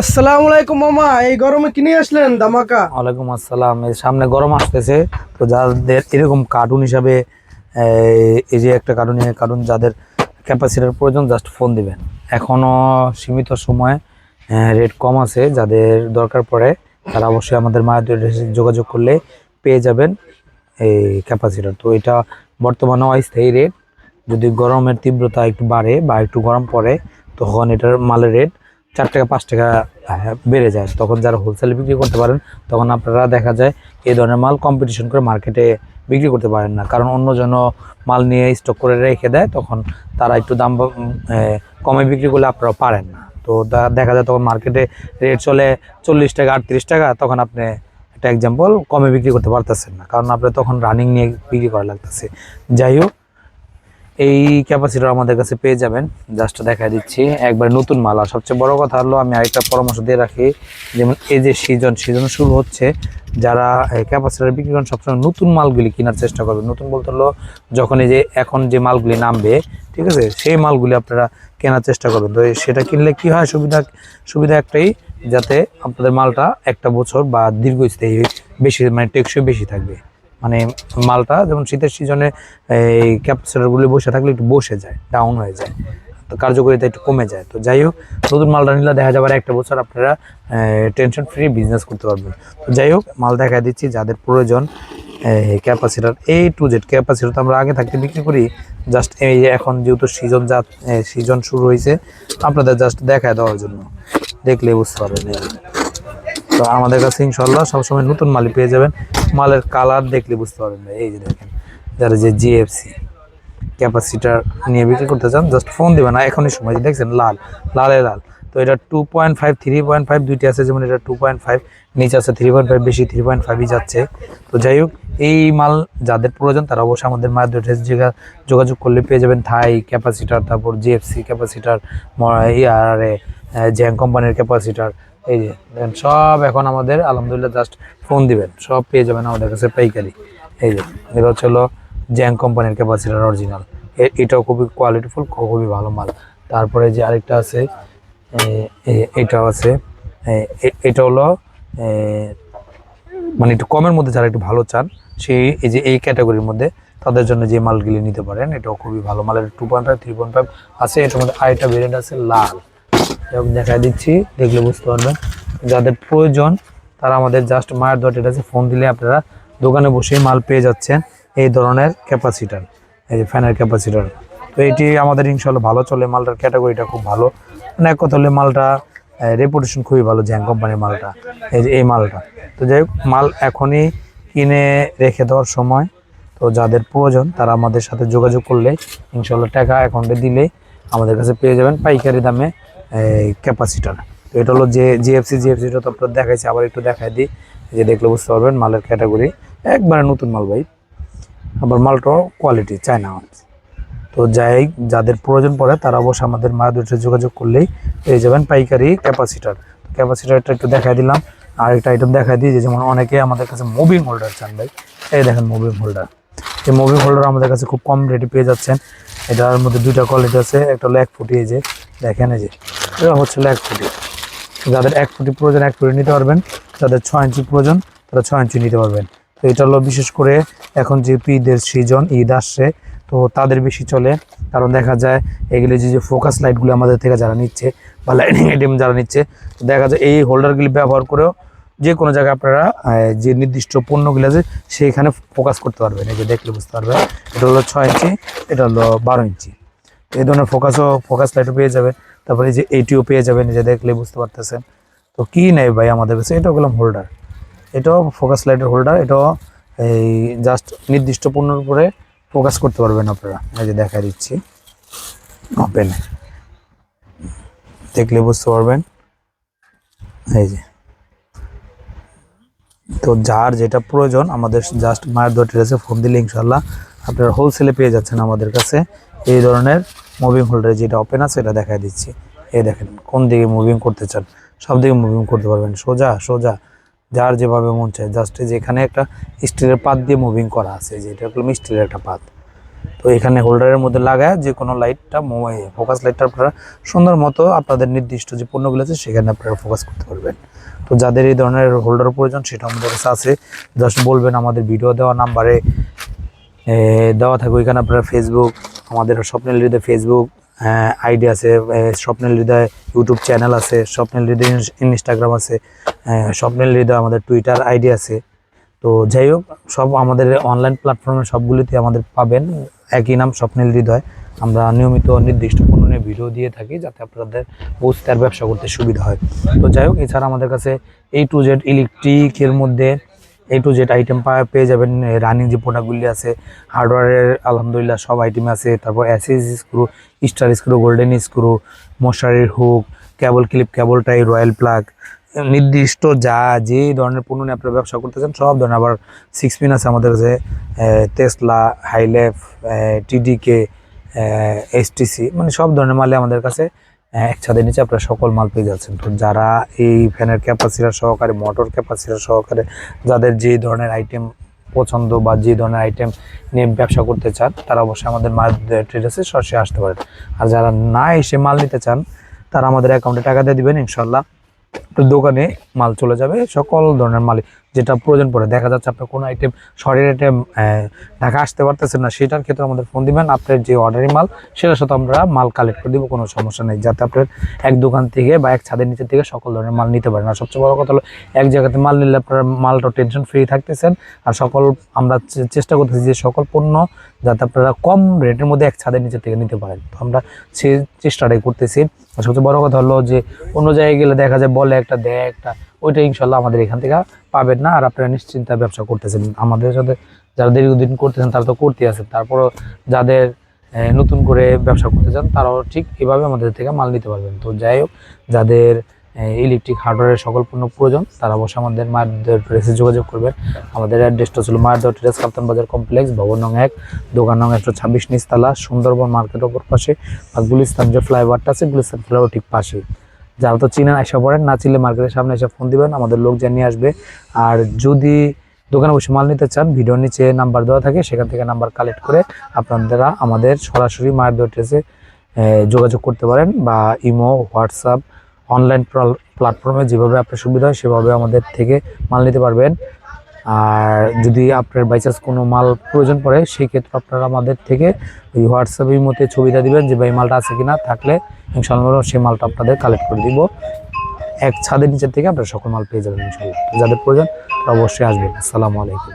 আসসালামু আলাইকুম মামা, এই গরমে কিনে আসলেন ধামাকা? ওয়ালাইকুম আসসালাম। এই সামনে গরম আসতেছে, তো যাদের এরকম কার্টুন হিসাবে, এই- যে একটা কার্টুন কার্টুন যাদের ক্যাপাসিটির প্রয়োজন জাস্ট ফোন দিবেন। এখনও সীমিত সময় রেট কম আছে, যাদের দরকার পড়ে, তারা অবশ্যই আমাদের মায়াদের যোগাযোগ করলে পেয়ে যাবেন এই ক্যাপাসিটার তো এটা বর্তমানে অস্থায়ী রেট যদি গরমের তীব্রতা একটু বাড়ে বা একটু গরম পড়ে, তখন এটার মালের রেট চার টাকা, পাঁচ টাকা বেড়ে যায়। তখন যারা হোলসেলে বিক্রি করতে পারেন, তখন আপনারা দেখা যায় এই ধরনের মাল কম্পিটিশন করে মার্কেটে বিক্রি করতে পারেন না। কারণ অন্য জন মাল নিয়ে স্টক করে রেখে দেয়, তখন তারা একটু দাম কমে বিক্রি করলে আপনারা পারেন না। তো দেখা যায় তখন মার্কেটে রেট চলে চল্লিশ টাকা, আটত্রিশ টাকা, তখন আপনি একটা এক্সাম্পল কমে বিক্রি করতে পারতেছেন না। কারণ আপনি তখন রানিং নিয়ে বিক্রি করা লাগতেছে। যাই হোক এই ক্যাপাসিটার আমাদের কাছে পেয়ে যাবেন। জাস্ট দেখা দিচ্ছি, একবার নতুন মাল আর সবচেয়ে বড় কথা হলো, আমি আরেকটা পরামর্শ দিয়ে রাখি, যেমন এই যে সিজন সিজন শুরু হচ্ছে, যারা ক্যাপাসিটার বিক্রি করেন, সবসময় নতুন মালগুলি কেনার চেষ্টা করবেন। নতুন বলতে হলো, যখন এই যে এখন যে মালগুলি নামবে, ঠিক আছে, সেই মালগুলি আপনারা কেনার চেষ্টা করবেন। তো সেটা কিনলে কি হয়, সুবিধা সুবিধা একটাই, যাতে আপনাদের মালটা একটা বছর বা দীর্ঘস্থায়ী, বেশি মানে টেকসই বেশি থাকবে। মানে মালটা যেমন শীতের সিজনে এই ক্যাপাসিটারগুলি বসে থাকলে একটু বসে যায় ডাউন হয়ে যায়। তো কার্যকারিতা একটু কমে যায়। তো যাই হোক, নতুন মালটা নিলে দেখা যাবে একটা বছর আপনারা টেনশন ফ্রি বিজনেস করতে পারবেন। তো যাই হোক, মাল দেখা দিচ্ছি যাদের প্রয়োজন ক্যাপাসিটার এই টু জেড ক্যাপাসিটার তো আমরা আগে থাকতে বিক্রি করি জাস্ট এই যে এখন যেহেতু সিজন যা সিজন শুরু হয়েছে, আপনাদের জাস্ট দেখায় দেওয়ার জন্য। দেখলে বুঝতে পারবেন। তো আমাদের কাছে ইনশাল্লাহ সবসময় নতুন মালই পেয়ে যাবেন। মালের কালার দেখলে বুঝতে পারবেন। এই যে দেখেন, যারা যে জিএফসি ক্যাপাসিটার নিয়ে বিক্রি করতে চান জাস্ট ফোন দিবেন না এখনই সময় দেখছেন, লাল, লালে লাল তো এটা two point five three point five দুইটি আছে, যেমন এটা টু পয়েন্ট ফাইভ নিচে আছে থ্রি পয়েন্ট ফাইভ বেশি থ্রি পয়েন্ট ফাইভই যাচ্ছে তো যাই হোক, এই মাল যাদের প্রয়োজন, তারা অবশ্যই আমাদের মায়ের যোগাযোগ করলে পেয়ে যাবেন থাই ক্যাপাসিটার, তারপর জিএফসি ক্যাপাসিটার আর জ্যাং কোম্পানির ক্যাপাসিটার এই যে, দেখেন, সব এখন আমাদের, আলহামদুলিল্লাহ জাস্ট ফোন দিবেন, সব পেয়ে যাবেন আমাদের কাছে পাইকারি। এই যে, এটা হচ্ছে হলো জ্যাং কোম্পানির ক্যাপাসিটার অরিজিনাল এটাও খুবই কোয়ালিটিফুল খুবই ভালো মাল। তারপরে যে আরেকটা আছে এটাও আছে এটা হলো মানে একটু কমের মধ্যে যারা একটু ভালো চান, সেই এই যে এই ক্যাটাগরির মধ্যে তাদের জন্য যে মালগুলি নিতে পারেন, এটাও খুবই ভালো মালের two point five three point five আছে, এটার মধ্যে আরেকটা ভেরিয়েন্ট আছে লাল। এবং দেখাই দিচ্ছি, দেখলে বুঝতে পারবেন। যাদের প্রয়োজন, তারা আমাদের জাস্ট মায়ের দট আছে ফোন দিলে আপনারা দোকানে বসেই মাল পেয়ে যাচ্ছেন এই ধরনের ক্যাপাসিটার এই যে ফ্যানের ক্যাপাসিটার তো এটি আমাদের ইনশাল্লাহ ভালো চলে, মালটার ক্যাটাগরিটা খুব ভালো। মানে এক কথা হলে মালটা রেপুটেশন খুবই ভালো জ্যাং কোম্পানির মালটা, এই যে এই মালটা। তো যাই হোক, মাল এখনই কিনে রেখে দেওয়ার সময়, তো যাদের প্রয়োজন, তারা আমাদের সাথে যোগাযোগ করলে ইনশাল্লাহ টাকা অ্যাকাউন্টে দিলে আমাদের কাছে পেয়ে যাবেন পাইকারি দামে ক্যাপাসিটার তো এটা হলো যে জিএফসি জিএফসিটা তো আপনার দেখাইছে, আবার একটু দেখাই দিই। যে দেখলে বুঝতে পারবেন, মালের ক্যাটাগরি একবারে নতুন মাল ভাই। আবার মালটাও কোয়ালিটি চায়না তো যাই, যাদের প্রয়োজন পড়ে তারা অবশ্যই আমাদের মায়াদুটে যোগাযোগ করলেই পেয়ে যাবেন পাইকারি ক্যাপাসিটার ক্যাপাসিটারটা একটু দেখাই দিলাম। আর একটা আইটেম দেখাই দিই, যে যেমন অনেকে আমাদের কাছে মুভিং হোল্ডার চান ভাই। এই দেখেন মুভিং হোল্ডার এই মুভিং হোল্ডার আমাদের কাছে খুব কম রেটে পেয়ে যাচ্ছেন। এটার মধ্যে দুইটা কোয়ালিটি আছে, একটা হলো এক ফুটি, এই যে দেখেন এই যে। এটা হচ্ছে এক ফুটি। যাদের এক ফুটি প্রয়োজন, এক ফুটি নিতে পারবেন। যাদের ছয় ইঞ্চি প্রয়োজন, তারা ছয় ইঞ্চি নিতে পারবেন। তো এটা হলো বিশেষ করে এখন যে ঈদের সিজন, ঈদ আসছে, তো তাদের বেশি চলে। কারণ দেখা যায়, এগুলি যে যে ফোকাস লাইটগুলো আমাদের থেকে যারা নিচ্ছে বা লাইটিং আইটেম যারা নিচ্ছে দেখা যায় এই হোল্ডারগুলি ব্যবহার করেও যে কোনো জায়গায় আপনারা যে নির্দিষ্ট পণ্যগুলো আছে, সেইখানে ফোকাস করতে পারবেন। এই যে দেখলে বুঝতে পারবেন। এটা হলো ছয় ইঞ্চি, এটা হলো বারো ইঞ্চি। এই ধরনের ফোকাসও, ফোকাস লাইটও পেয়ে যাবে। তারপরে এই যে এইটিও পেয়ে যাবেন এই যে দেখলে বুঝতে পারতেছেন। তো কি নেই ভাই আমাদের কাছে? এটাও গেলাম হোল্ডার এটাও ফোকাস লাইটের হোল্ডার এটাও এই জাস্ট নির্দিষ্ট পণ্যের উপরে ফোকাস করতে পারবেন আপনারা। এই যে দেখা দিচ্ছি। ওপেন দেখলে বুঝতে পারবেন। এই যে। তো যার যেটা প্রয়োজন, আমাদের জাস্ট মায়ের দোয়ার আছে ফোন দিলে ইনশাল্লাহ আপনারা হোলসেলে পেয়ে যাচ্ছেন আমাদের কাছে। এই ধরনের মুভিং হোল্ডার যেটা ওপেন আছে, এটা দেখাই দিচ্ছি। এই দেখেন, কোন দিকে মুভিং করতে চান, সব দিকে মুভিং করতে পারবেন। সোজা সোজা, যার যেভাবে মন চায়। জাস্ট যেখানে একটা স্টিলের পাত দিয়ে মুভিং করা আছে। যে এটা হলো স্টিলের একটা পাত। তো এখানে হোল্ডারের মধ্যে লাগায় যে কোনো লাইটটা ফোকাস লাইটটা আপনারা সুন্দর মতো আপনাদের নির্দিষ্ট যে পণ্যগুলো আছে, সেখানে আপনারা ফোকাস করতে পারবেন। তো যাদের এই ধরনের হোল্ডার প্রয়োজন, সেটা আমাদের কাছে আছে। জাস্ট বলবেন আমাদের ভিডিও দেওয়া নাম্বারে দেওয়া থাকবে। ওইখানে আপনারা ফেসবুক আমাদের স্বপ্নের হৃদয় ফেসবুক আইডি আছে স্বপ্নের হৃদয় ইউটিউব চ্যানেল আছে, স্বপ্নের হৃদয় ইনস্টাগ্রাম আছে স্বপ্নের হৃদয় আমাদের টুইটার আইডি আছে। তো যাই হোক, সব আমাদের অনলাইন প্ল্যাটফর্মে সবগুলিতে আমাদের পাবেন একই নাম স্বপ্নের হৃদয়। আমরা নিয়মিত নির্দিষ্ট পণ্য নিয়ে ভিডিও দিয়ে থাকি যাতে আপনাদের বুঝতে আর ব্যবসা করতে সুবিধা হয়। তো যাই হোক, এছাড়া আমাদের কাছে এই টু জেড ইলেকট্রিকের মধ্যে এ টু জেড আইটেম পেয়ে যাবেন রানিং যে প্রোডাক্টগুলি আছে হার্ডওয়্যারের আলহামদুলিল্লাহ সব আইটেম আছে। তারপর অ্যাসিস screw star screw golden screw মশারির hook cable clip cable tie royal plug নির্দিষ্ট যা, যে ধরনের পণ্য নিয়ে আপনারা ব্যবসা করতে চান সব ধরনের। আবার সিক্স পিন আছে আমাদের কাছে টেসলা হাইলেফ টিডিকে এসটিসি মানে সব ধরনের মালে আমাদের কাছে এক ছাদের নিচে আপনারা সকল মাল পেয়ে যাচ্ছেন। তো যারা এই ফ্যানের ক্যাপাসিটার সহকারে মোটর ক্যাপাসিটার সহকারে, যাদের যে ধরনের আইটেম পছন্দ বা যে ধরনের আইটেম নিয়ে ব্যবসা করতে চান, তারা অবশ্যই আমাদের মাল ট্রেডার্সে সরাসরি আসতে পারেন। আর যারা না এসে মাল নিতে চান, তারা আমাদের অ্যাকাউন্টে টাকা দিয়ে দিবেন ইনশাল্লাহ দোকানে মাল চলে যাবে, সকল ধরনের মাল যেটা প্রয়োজন পড়ে। দেখা যাচ্ছে আপনার কোনো আইটেম শর্টের আইটেম ঢাকা আসতে পারতেছেন না, সেটার ক্ষেত্রে আমাদের ফোন দিবেন। আপনার যে অর্ডারি মাল, সেটার সাথে আমরা মাল কালেক্ট করে দিব, কোনো সমস্যা নেই। যাতে আপনার এক দোকান থেকে বা এক ছাদের নিচে থেকে সকল ধরনের মাল নিতে পারেন। আর সবচেয়ে বড় কথা হলো, এক জায়গাতে মাল নিলে আপনার মালটা টেনশন ফ্রি থাকতেছেন। আর সকল, আমরা চেষ্টা করতেছি যে সকল পণ্য যাতে আপনারা কম রেটের মধ্যে এক ছাদের নিচে থেকে নিতে পারেন। তো আমরা সেই চেষ্টাটাই করতেছি। আর সবচেয়ে বড় কথা হলো যে, অন্য জায়গায় গেলে দেখা যায় বলে একটা দেয়, একটা ওইটা ইনশাল্লাহ আমাদের এখান থেকে পাবেন না। আর আপনারা নিশ্চিন্তায় ব্যবসা করতেছেন। আমাদের সাথে যারা দীর্ঘদিন করতেছেন, তারা তো করতে আছেন তারপরও যাদের নতুন করে ব্যবসা করতে চান, তারাও ঠিক এভাবে আমাদের থেকে মাল নিতে পারবেন। তো যাই হোক, যাদের ইলেকট্রিক হার্ডওয়্যারের সকল পণ্য প্রয়োজন, তারা অবশ্যই আমাদের মায়ের ড্রেসে যোগাযোগ করবেন। আমাদের অ্যাড্রেসটা ছিল মায়ের ড্রেস কাপ্তান বাজার কমপ্লেক্স, ভবন নং এক, দোকান নং একশো ছাব্বিশ নিচতলা, সুন্দরবন মার্কেট ওপর পাশে, আর গুলিস্তান যে ফ্লাইওভারটা আছে, গুলিস্তান ফ্লাইওভার ঠিক পাশে যারা তো চিনেন এসে পড়েন, না চিনলে মার্কেটের সামনে এসে ফোন দিবেন, আমাদের লোক নিয়ে আসবে। আর যদি দোকানে বসে মাল নিতে চান, ভিডিওর নিচে নাম্বার দেওয়া থাকে, সেখান থেকে নাম্বার কালেক্ট করে আপনারা আমাদের সরাসরি মায়ের ড্রেসে যোগাযোগ করতে পারেন বা ইমো, হোয়াটসঅ্যাপ অনলাইন প্ল্যাটফর্মে যেভাবে আপনার সুবিধা হয়, সেভাবে আমাদের থেকে মাল নিতে পারবেন। আর যদি আপনার বাইচান্স কোনো মাল প্রয়োজন পড়ে, সেই ক্ষেত্রে আপনারা আমাদের থেকে ওই হোয়াটসঅ্যাপের মধ্যে ছবিটা দিবেন যে, ভাই, মালটা আছে কিনা? থাকলে ইনশাআল্লাহ সেই মালটা আপনাদের কালেক্ট করে দিব। এক ছাদের নিচের থেকে আপনারা সকল মাল পেয়ে যাবেন ইনশাল্লাহ যাদের প্রয়োজন অবশ্যই আসবেন। আসসালামু আলাইকুম।